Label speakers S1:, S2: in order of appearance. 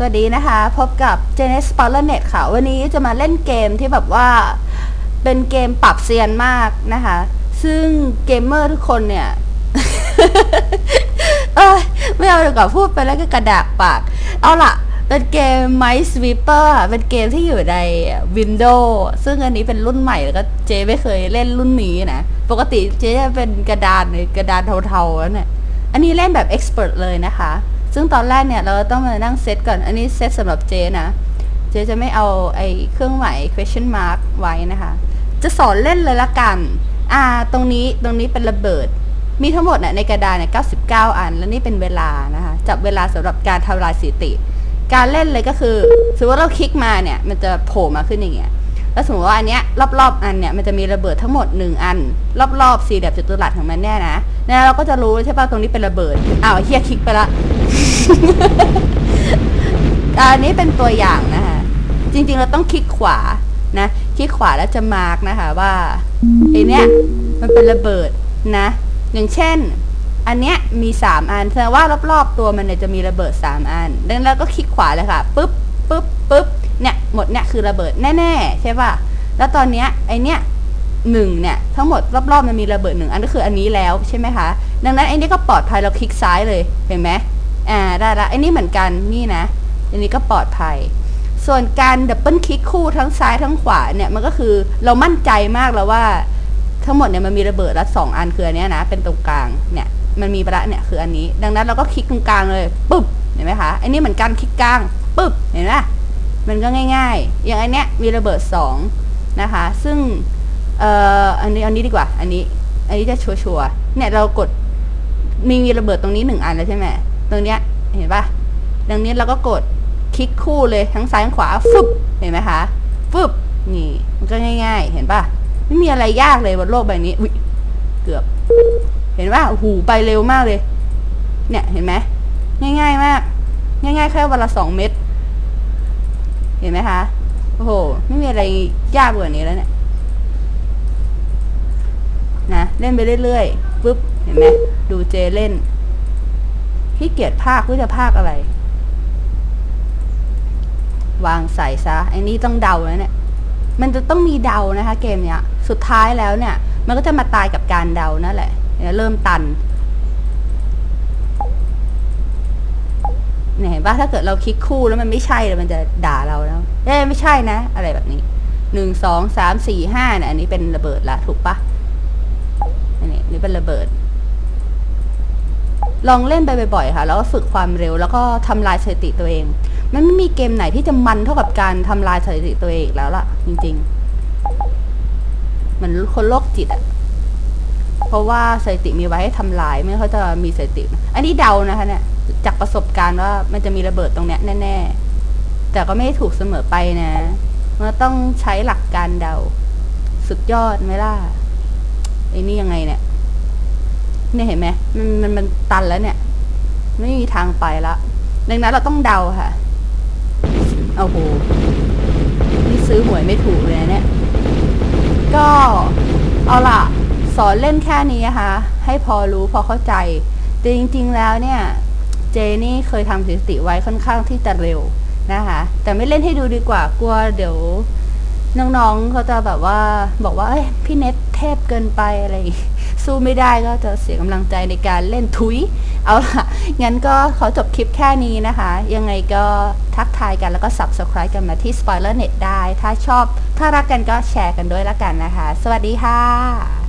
S1: สวัสดีนะคะ พบกับ j e n e s p o r n e t ค่ะ วันนี้จะมาเล่นเกมที่แบบว่าเป็นเกมปรับเซียนมากนะคะ ซึ่งเกมเมอร์ทุกคนเนี่ย เอ้ย ไม่เอาดีกว่าพูดไปแล้วก็กระดากปาก เอาล่ะ เป็นเกม m i Sweeper เป็นเกมที่อยู่ใน Windows ซึ่งอันนี้เป็นรุ่นใหม่แล้วก็เจไม่เคยเล่นรุ่นนี้นะ ปกติเจจะเป็นกระดานเลยกระดานเทาๆแล้วเนี่ยอันนี้เล่นแบบ Expert เลยนะคะ ซึ่งตอนแรกเนี่ยเราต้องมานั่งเซตก่อน อันนี้เซตสำหรับเจนะ เจจะไม่เอาไอ้เครื่องหมาย question mark ไว้นะคะ จะสอนเล่นเลยละกัน อ่า ตรงนี้ ตรงนี้เป็นระเบิด มีทั้งหมดเนี่ยในกระดานเนี่ย99 อัน แล้วนี่เป็นเวลานะคะ จับเวลาสำหรับการทำลายสถิติ การเล่นเลยก็คือ สมมติว่าเราคลิกมาเนี่ย มันจะโผล่มาขึ้นอย่างเงี้ย แล้วสมมติว่าอันเนี้ยรอบๆอันเนี่ยมันจะมีระเบิดทั้งหมด 1 อัน รอบๆสี่เหลี่ยมจัตุรัสของมันเนี่ยนะเนี่ยเราก็จะรู้ใช่ป่ะตรงนี้เป็นระเบิดอ้าวเฮียคลิกไปละอันนี้เป็นตัวอย่างนะคะจริงๆเราต้องคลิกขวานะ คลิกขวาแล้วจะมาร์กนะคะว่าไอเนี้ยมันเป็นระเบิดนะ อย่างเช่น อันเนี้ยมี 3 อันแสดงว่ารอบๆตัวมันเนี่ยจะมีระเบิด 3 อัน ดังนั้นเราก็คลิกขวาเลยค่ะปุ๊บปุ๊บปุ๊บ เนี่ยหมดเนี่ยคือระเบิดแน่ๆใช่ป่ะแล้วตอนเนี้ยไอเนี้ยหนึ่งเนี่ยทั้งหมดรอบๆมันมีระเบิดหนึ่งอันก็คืออันนี้แล้วใช่ไหมคะ ดังนั้นไอ้นี่ก็ปลอดภัยเราคลิกซ้ายเลยเห็นไหมอ่าได้ละไอ้นี่เหมือนกันนี่นะอันนี้ก็ปลอดภัย ส่วนการดับเบิลคลิกคู่ทั้งซ้ายทั้งขวาเนี่ยมันก็คือเรามั่นใจมากแล้วว่า ทั้งหมดเนี่ยมันมีระเบิดละสองอันคืออันนี้นะ เป็นตรงกลางเนี่ยมันมีประเนี่ยคืออันนี้ ดังนั้นเราก็คลิกตรงกลางเลยปุ๊บเห็นไหมคะไอันนี้เหมือนกันคลิกกลางปุ๊บเห็นไหม มันก็ง่าย ๆ อย่างอันเนี้ยมีระเบิดสองนะคะ ซึ่งเอ่ออันนี้อันนี้ดีกว่า อันนี้ อันนี้จะชัวร์ๆเนี่ยเรากดมีมีระเบิดตรงนี้หนึ่งอันแล้วใช่ไหมตรงเนี้ยเห็นปะดังนี้เราก็กดคลิกคู่เลยทั้งซ้ายทั้งขวาฟึบเห็นไหมคะฟึบนี่มันก็ง่าย ๆ เห็นปะไม่มีอะไรยากเลยบนโลกใบนี้อุ๊ยเกือบ เห็นว่าโอ้โหไปเร็วมากเลย เนี่ยเห็นไหมง่าย ๆ มาก ง่าย ๆ แค่วันละสองเม็ด เห็นไหมคะ โอ้โห ไม่มีอะไรยากกว่านี้แล้วเนี่ยนะเล่นไปเรื่อยๆปุ๊บ เห็นไหมดูเจเล่นขี้เกียจภาคหรือจะภาคอะไร วางใส่ซะไอ้นี่ต้องเดาแล้วเนี่ย มันจะต้องมีเดานะคะ เกมเนี้ย สุดท้ายแล้วเนี่ย มันก็จะมาตายกับการเดานั่นแหละเริ่มตัน เนี่ยเห็นปะถ้าเกิดเราคลิกคู่แล้วมันไม่ใช่แล้วมันจะด่าเราแล้วเอ้ยไม่ใช่นะ อะไรแบบนี้หนึ่งสองสามสี่ห้าเนี่ยอันนี้เป็นระเบิดละถูกปะอันนี้นี่เป็นระเบิด ลองเล่นไปบ่อยๆค่ะ แล้วก็ฝึกความเร็วแล้วก็ทำลายสถิติตัวเอง มันไม่มีเกมไหนที่จะมันเท่ากับการทำลายสถิติตัวเองอีกแล้วล่ะ จริงๆเหมือนคนโรคจิตอะเพราะว่าสถิติมีไว้ให้ทำลายไม่เขาจะมีสถิติ อันนี้เดานะคะเนี่ย จากประสบการณ์ว่ามันจะมีระเบิดตรงเนี้ยแน่ ๆ แต่ก็ไม่ถูกเสมอไปนะมันต้องใช้หลักการเดา สุดยอดไหมล่ะไอ้นี่ยังไงเนี่ยเนี่ยเห็นไหมมันมันมันตันแล้วเนี่ย ไม่มีทางไปละดังนั้นเราต้องเดาค่ะโอ้โหนี่ซื้อหวยไม่ถูกเลยเนี่ย ก็เอาล่ะ สอนเล่นแค่นี้นะคะให้พอรู้พอเข้าใจ แต่จริง ๆ แล้วเนี่ย เจนี่เคยทำสถิติไว้ค่อนข้างที่จะเร็วนะคะ แต่ไม่เล่นให้ดูดีกว่ากลัวเดี๋ยวน้องๆเขาจะแบบว่าบอกว่าเอ้ยพี่เน็ตเทพเกินไปอะไรสู้ไม่ได้ก็จะเสียกำลังใจในการเล่นทุย เอาล่ะ งั้นก็ขอจบคลิปแค่นี้นะคะ ยังไงก็ทักทายกันแล้วก็ subscribe กันมาที่ Spoilernet ได้ ถ้าชอบ ถ้ารักกันก็แชร์กันด้วยละกันนะคะ สวัสดีค่ะ